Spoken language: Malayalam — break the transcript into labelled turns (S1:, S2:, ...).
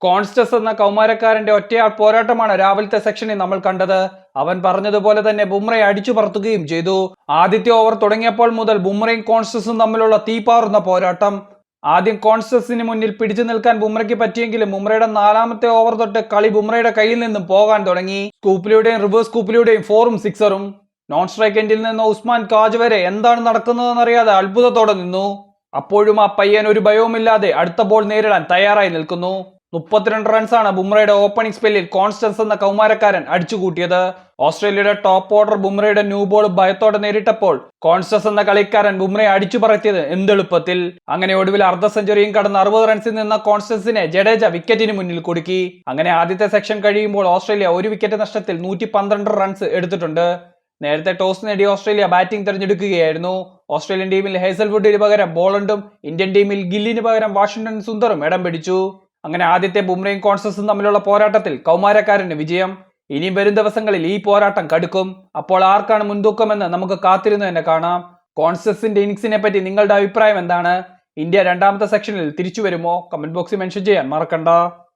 S1: കോൺസ്റ്റസ് എന്ന കൗമാരക്കാരന്റെ ഒറ്റയാൾ പോരാട്ടമാണ് രാവിലത്തെ സെക്ഷനിൽ നമ്മൾ കണ്ടത്. അവൻ പറഞ്ഞതുപോലെ തന്നെ ബുംറയെ അടിച്ചു പറത്തുകയും ചെയ്തു. ആദ്യത്തെ ഓവർ തുടങ്ങിയപ്പോൾ മുതൽ ബുംറയും കോൺസ്റ്റസും തമ്മിലുള്ള തീപ്പാറുന്ന പോരാട്ടം. ആദ്യം കോൺസ്റ്റസിന് മുന്നിൽ പിടിച്ചു നിൽക്കാൻ ബുംറയ്ക്ക് പറ്റിയെങ്കിലും ബുംറയുടെ നാലാമത്തെ ഓവർ തൊട്ട് കളി ബുംറയുടെ കയ്യിൽ നിന്നും പോകാൻ തുടങ്ങി. സ്കൂപ്പിലൂടെയും റിവേഴ്സ് സ്കൂപ്പിലൂടെയും ഫോറും സിക്സറും. നോൺ സ്ട്രൈക്ക് എൻഡിൽ നിന്ന് ഉസ്മാൻ കാജ് വരെ എന്താണ് നടക്കുന്നതെന്നറിയാതെ അത്ഭുതത്തോടെ നിന്നു. അപ്പോഴും ആ പയ്യൻ ഒരു ഭയവുമില്ലാതെ അടുത്ത ബോൾ നേരിടാൻ തയ്യാറായി നിൽക്കുന്നു. മുപ്പത്തിരണ്ട് റൺസാണ് ബുംറയുടെ ഓപ്പണിംഗ് സ്പെല്ലിൽ കോൺസ്റ്റൻസ് എന്ന കൗമാരക്കാരൻ അടിച്ചുകൂട്ടിയത്. ഓസ്ട്രേലിയയുടെ ടോപ്പ് ഓർഡർ ബുംറയുടെ ന്യൂ ബോൾ ഭയത്തോടെ നേരിട്ടപ്പോൾ കോൺസ്റ്റൻസ് എന്ന കളിക്കാരൻ ബുംറയെ അടിച്ചു പറത്തിയത് എന്തെളുപ്പത്തിൽ. അങ്ങനെ ഒടുവിൽ അർദ്ധ സെഞ്ചുറിയും കടന്ന് അറുപത് റൺസിൽ നിന്ന കോൺസ്റ്റൻസിനെ ജഡേജ വിക്കറ്റിന് മുന്നിൽ കൊടുക്കി. അങ്ങനെ ആദ്യത്തെ സെക്ഷൻ കഴിയുമ്പോൾ ഓസ്ട്രേലിയ ഒരു വിക്കറ്റ് നഷ്ടത്തിൽ നൂറ്റി റൺസ് എടുത്തിട്ടുണ്ട്. നേരത്തെ ടോസ് നേടി ഓസ്ട്രേലിയ ബാറ്റിംഗ് തിരഞ്ഞെടുക്കുകയായിരുന്നു. ഓസ്ട്രേലിയൻ ടീമിൽ ഹേസൽവുഡിന് പകരം ബോളണ്ടും ഇന്ത്യൻ ടീമിൽ ഗില്ലിന് പകരം വാഷിംഗ്ടൺ സുന്ദറും ഇടം പിടിച്ചു. അങ്ങനെ ആദ്യത്തെ ബുംറയും കോൺസസും തമ്മിലുള്ള പോരാട്ടത്തിൽ കൗമാരക്കാരന് വിജയം. ഇനി വരും ദിവസങ്ങളിൽ ഈ പോരാട്ടം കടുക്കും. അപ്പോൾ ആർക്കാണ് മുൻതൂക്കമെന്ന് നമുക്ക് കാത്തിരുന്നു തന്നെ കാണാം. കോൺസസിന്റെ ഇന്നിങ്സിനെ പറ്റി നിങ്ങളുടെ അഭിപ്രായം എന്താണ്? ഇന്ത്യ രണ്ടാമത്തെ സെക്ഷനിൽ തിരിച്ചു വരുമോ കമന്റ് ബോക്സിൽ മെൻഷൻ ചെയ്യാൻ മറക്കണ്ട.